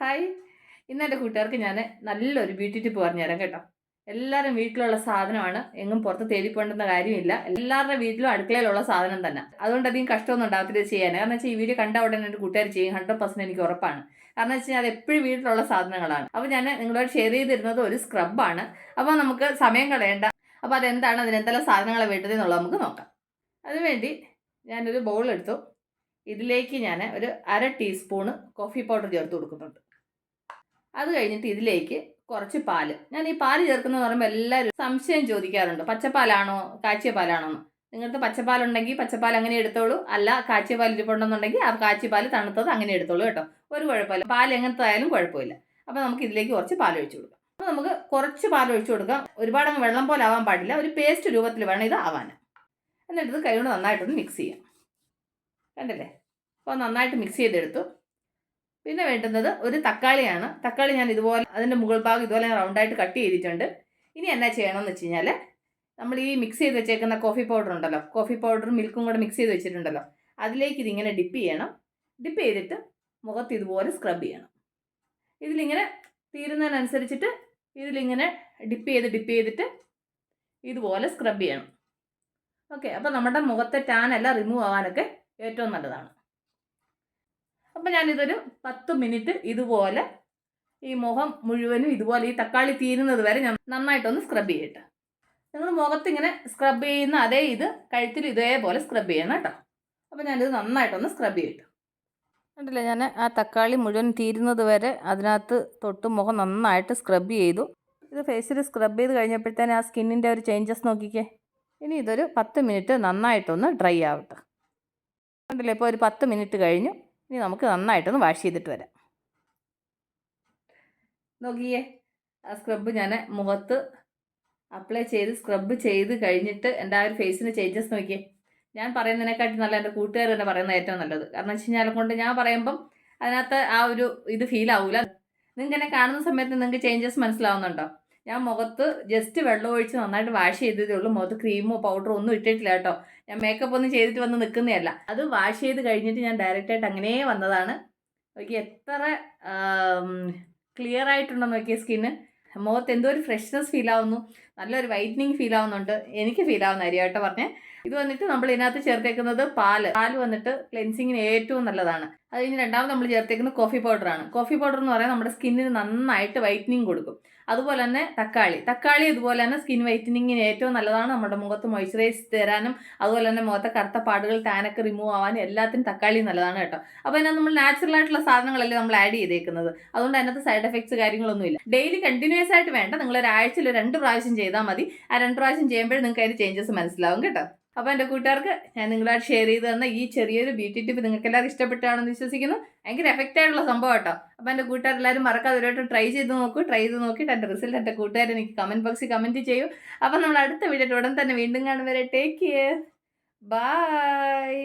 Hi ഇന്ന് എന്റെ കൂട്ടുകാർക്ക് ഞാൻ നല്ലൊരു ബ്യൂട്ടി ടിപ്പ് പറഞ്ഞുതരാം കേട്ടോ. എല്ലാവരും വീട്ടിലുള്ള സാധനമാണ്. എങ്ങും പുറത്ത് തേടിപ്പോണ്ടെന്ന കാര്യമില്ല. എല്ലാവരുടെ വീട്ടിലും അടുക്കളയിലുള്ള സാധനം തന്നെ. അതുകൊണ്ട് അധികം കഷ്ടമൊന്നും ഉണ്ടാകത്തില്ല ചെയ്യാൻ. കാരണം വെച്ചാൽ ഈ വീഡിയോ കണ്ട ഉടനെ എന്റെ കൂട്ടുകാർ ചെയ്യും. ഹൺഡ്രഡ് പെർസെന്റ് എനിക്ക് ഉറപ്പാണ്. കാരണം വെച്ച് കഴിഞ്ഞാൽ അത് എപ്പോഴും വീട്ടിലുള്ള സാധനങ്ങളാണ്. അപ്പോൾ ഞാൻ നിങ്ങളോട് ഷെയർ ചെയ്തിരുന്നത് ഒരു സ്ക്രബാണ് അപ്പോൾ നമുക്ക് സമയം കളയണ്ട. അപ്പോൾ അതെന്താണ്? അതിനെന്തെല്ലാം സാധനങ്ങളെ വേണ്ടത് എന്നുള്ളത് നമുക്ക് നോക്കാം. അതിനുവേണ്ടി ഞാനൊരു ബൗൾ എടുത്തു. ഇതിലേക്ക് ഞാൻ ഒരു അര ടീസ്പൂണ് കോഫി പൗഡർ ചേർത്ത് കൊടുക്കുന്നുണ്ട്. അത് കഴിഞ്ഞിട്ട് ഇതിലേക്ക് കുറച്ച് പാൽ. ഞാൻ ഈ പാൽ ചേർക്കുന്നത് പറയുമ്പോൾ എല്ലാവരും സംശയം ചോദിക്കാറുണ്ട്. പച്ചപ്പാലാണോ കാച്ചിയ പാലാണോ എന്ന്. നിങ്ങൾക്ക് പച്ചപ്പാലുണ്ടെങ്കിൽ പച്ചപ്പാൽ അങ്ങനെ എടുത്തോളൂ. അല്ല കാച്ചിയ പാൽ ഇരിപ്പുണ്ടെന്നുണ്ടെങ്കിൽ ആ കാച്ചിയ പാൽ തണുത്തത് അങ്ങനെ എടുത്തോളൂ കേട്ടോ. ഒരു കുഴപ്പമില്ല. പാൽ എങ്ങനത്തെ ആയാലും കുഴപ്പമില്ല. അപ്പോൾ നമുക്ക് ഇതിലേക്ക് കുറച്ച് പാൽ ഒഴിച്ചു കൊടുക്കാം. അപ്പോൾ നമുക്ക് കുറച്ച് പാൽ ഒഴിച്ചു കൊടുക്കാം. ഒരുപാട് അങ്ങ് വെള്ളം പോലെ ആവാൻ പാടില്ല. ഒരു പേസ്റ്റ് രൂപത്തിൽ വേണം ഇത് ആവാൻ. എന്നിട്ട് ഇത് കൈകൊണ്ട് നന്നായിട്ടൊന്ന് മിക്സ് ചെയ്യാം. കണ്ടില്ലേ? അപ്പോൾ നന്നായിട്ട് മിക്സ് ചെയ്തെടുത്തു. പിന്നെ വേണ്ടുന്നത് ഒരു തക്കാളിയാണ്. തക്കാളി ഞാൻ ഇതുപോലെ അതിന്റെ മുകൾ ഭാഗം ഇതുപോലെ റൗണ്ടായിട്ട് കട്ട് ചെയ്തിട്ടുണ്ട്. ഇനി എന്നാ ചെയ്യണമെന്ന് വെച്ച് കഴിഞ്ഞാൽ നമ്മൾ ഈ മിക്സ് ചെയ്ത് വെച്ചേക്കുന്ന കോഫി പൗഡർ ഉണ്ടല്ലോ. കോഫി പൗഡറും മിൽക്കും കൂടെ മിക്സ് ചെയ്ത് വെച്ചിട്ടുണ്ടല്ലോ. അതിലേക്ക് ഇതിങ്ങനെ ഡിപ്പ് ചെയ്യണം. ഡിപ്പ് ചെയ്തിട്ട് മുഖത്ത് ഇതുപോലെ സ്ക്രബ് ചെയ്യണം. ഇതിലിങ്ങനെ തീരുന്നതിനനുസരിച്ചിട്ട് ഇതിലിങ്ങനെ ഡിപ്പ് ചെയ്ത് ഡിപ്പ് ചെയ്തിട്ട് ഇതുപോലെ സ്ക്രബ് ചെയ്യണം. ഓക്കെ അപ്പോൾ നമ്മുടെ മുഖത്തെ ടാനെല്ലാം റിമൂവ് ആവാനൊക്കെ ഏറ്റവും നല്ലതാണ്. അപ്പം ഞാനിതൊരു പത്ത് മിനിറ്റ് ഇതുപോലെ ഈ മുഖം മുഴുവനും ഇതുപോലെ ഈ തക്കാളി തീരുന്നത് വരെ ഞാൻ നന്നായിട്ടൊന്ന് സ്ക്രബ് ചെയ്യട്ടെ. നിങ്ങൾ മുഖത്തിങ്ങനെ സ്ക്രബ് ചെയ്യുന്ന അതേ ഇത് കഴുത്തിൽ ഇതേപോലെ സ്ക്രബ് ചെയ്യണം കേട്ടോ. അപ്പം ഞാനിത് നന്നായിട്ടൊന്ന് സ്ക്രബ് ചെയ്യട്ടെ. കണ്ടില്ലേ ഞാൻ ആ തക്കാളി മുഴുവൻ തീരുന്നത് വരെ അതിനകത്ത് തൊട്ട് മുഖം നന്നായിട്ട് സ്ക്രബ് ചെയ്തു. ഇത് ഫേസിൽ സ്ക്രബ് ചെയ്ത് കഴിഞ്ഞപ്പോഴത്തേന് ആ സ്കിന്നിന്റെ ഒരു ചേഞ്ചസ് നോക്കിക്കേ. ഇനി ഇതൊരു പത്ത് മിനിറ്റ് നന്നായിട്ടൊന്ന് ഡ്രൈ ആവട്ടെ. കണ്ടില്ലേ ഇപ്പോൾ ഒരു പത്ത് മിനിറ്റ് കഴിഞ്ഞു. ഇനി നമുക്ക് നന്നായിട്ടൊന്ന് വാഷ് ചെയ്തിട്ട് വരാം. നോക്കിയേ ആ സ്ക്രബ് ഞാൻ മുഖത്ത് അപ്ലൈ ചെയ്ത് സ്ക്രബ്ബ് ചെയ്ത് കഴിഞ്ഞിട്ട് എന്റെ ആ ഒരു ഫേസിന് ചേഞ്ചസ് നോക്കിയേ. ഞാൻ പറയുന്നതിനെക്കാട്ടി നല്ല എന്റെ കൂട്ടുകാർ തന്നെ പറയുന്നത് ഏറ്റവും നല്ലത്. കാരണം വെച്ച് കഴിഞ്ഞാൽ കൊണ്ട് ഞാൻ പറയുമ്പം അതിനകത്ത് ആ ഒരു ഇത് ഫീൽ ആവില്ല നിങ്ങൾക്ക് എന്നെ കാണുന്ന സമയത്ത് നിങ്ങൾക്ക് ചേഞ്ചസ് മനസ്സിലാവുന്നുണ്ടോ? ഞാൻ മുഖത്ത് ജസ്റ്റ് വെള്ളം ഒഴിച്ച് നന്നായിട്ട് വാഷ് ചെയ്തതേ ഉള്ളൂ. മുഖത്ത് ക്രീമോ പൗഡറോ ഒന്നും ഇട്ടിട്ടില്ല കേട്ടോ. ഞാൻ മേക്കപ്പ് ഒന്നും ചെയ്തിട്ട് വന്ന് നിൽക്കുന്നതല്ല അത് വാഷ് ചെയ്ത് കഴിഞ്ഞിട്ട് ഞാൻ ഡയറക്റ്റായിട്ട് അങ്ങനെ വന്നതാണ്. നോക്കി എത്ര ക്ലിയർ ആയിട്ടുണ്ടെന്ന് നോക്കിയ സ്കിന്ന് മുഖത്ത് എന്തോ ഒരു ഫ്രഷ്നെസ് ഫീൽ ആവുന്നു. നല്ലൊരു വൈറ്റനിങ് ഫീൽ ആവുന്നുണ്ട്. എനിക്ക് ഫീൽ ആവുന്ന അരിയാട്ടോ പറഞ്ഞേ. ഇത് വന്നിട്ട് നമ്മൾ ഇതിനകത്ത് ചേർത്തേക്കുന്നത് പാൽ. പാൽ വന്നിട്ട് ക്ലെൻസിങ്ങിന് ഏറ്റവും നല്ലതാണ്. അത് കഴിഞ്ഞ് രണ്ടാമത് നമ്മൾ ചേർത്തേക്കുന്നത് കോഫി പൗഡറാണ് കോഫി പൗഡർ എന്ന് പറയാൻ നമ്മുടെ സ്കിന്നിന് നന്നായിട്ട് വൈറ്റനിങ് കൊടുക്കും. അതുപോലെ തന്നെ തക്കാളി. തക്കാളി ഇതുപോലെ തന്നെ സ്കിൻ വൈറ്റനിങ്ങിന് ഏറ്റവും നല്ലതാണ്. നമ്മുടെ മുഖത്ത് മോയ്സ്ചറൈസ് തരാനും അതുപോലെ തന്നെ മുഖത്തെ കറുത്ത പാടുകൾ ടാനൊക്കെ റിമൂവ് ആവാനും എല്ലാത്തിനും തക്കാളി നല്ലതാണ് കേട്ടോ. അപ്പോൾ അതിനകത്ത് നമ്മൾ നാച്ചുറൽ ആയിട്ടുള്ള സാധനങ്ങളല്ലേ നമ്മൾ ആഡ് ചെയ്തേക്കുന്നത്. അതുകൊണ്ട് അതിനകത്ത് സൈഡ് എഫക്ട്സ് കാര്യങ്ങളൊന്നുമില്ല. ഡെയിലി കണ്ടിന്യൂസ് ആയിട്ട് വേണ്ട. നിങ്ങൾ ഒരാഴ്ചയിൽ രണ്ട് പ്രാവശ്യം ചെയ്താൽ മതി. ആ രണ്ട് പ്രാവശ്യം ചെയ്യുമ്പോൾ നിങ്ങൾക്ക് അതിന് ചേഞ്ചസ് മനസ്സിലാവും കേട്ടോ. അപ്പോൾ എന്റെ കൂട്ടുകാർക്ക് ഞാൻ നിങ്ങളായിട്ട് ഷെയർ ചെയ്ത് തന്ന ഈ ചെറിയൊരു ബ്യൂട്ടി ടിപ്പ് നിങ്ങൾക്ക് എല്ലാവർക്കും ഇഷ്ടപ്പെട്ടാണെന്ന് വിശ്വസിക്കുന്നു. ഭയങ്കര എഫക്റ്റ് ആയിട്ടുള്ള സംഭവം കേട്ടോ. അപ്പോൾ എന്റെ കൂട്ടുകാരെല്ലാവരും മറക്കാതെ ഒരു ട്രൈ ചെയ്ത് നോക്കൂ ട്രൈ ചെയ്ത് നോക്കിയിട്ട് എന്റെ റിസൾട്ട് എന്റെ കൂട്ടുകാർ എനിക്ക് കമന്റ് ബോക്സിൽ കമന്റ് ചെയ്യൂ. അപ്പോൾ നമ്മൾ അടുത്ത വീഡിയോ ഉടൻ തന്നെ വീണ്ടും കാണും ടേക്ക് കെയർ ബൈ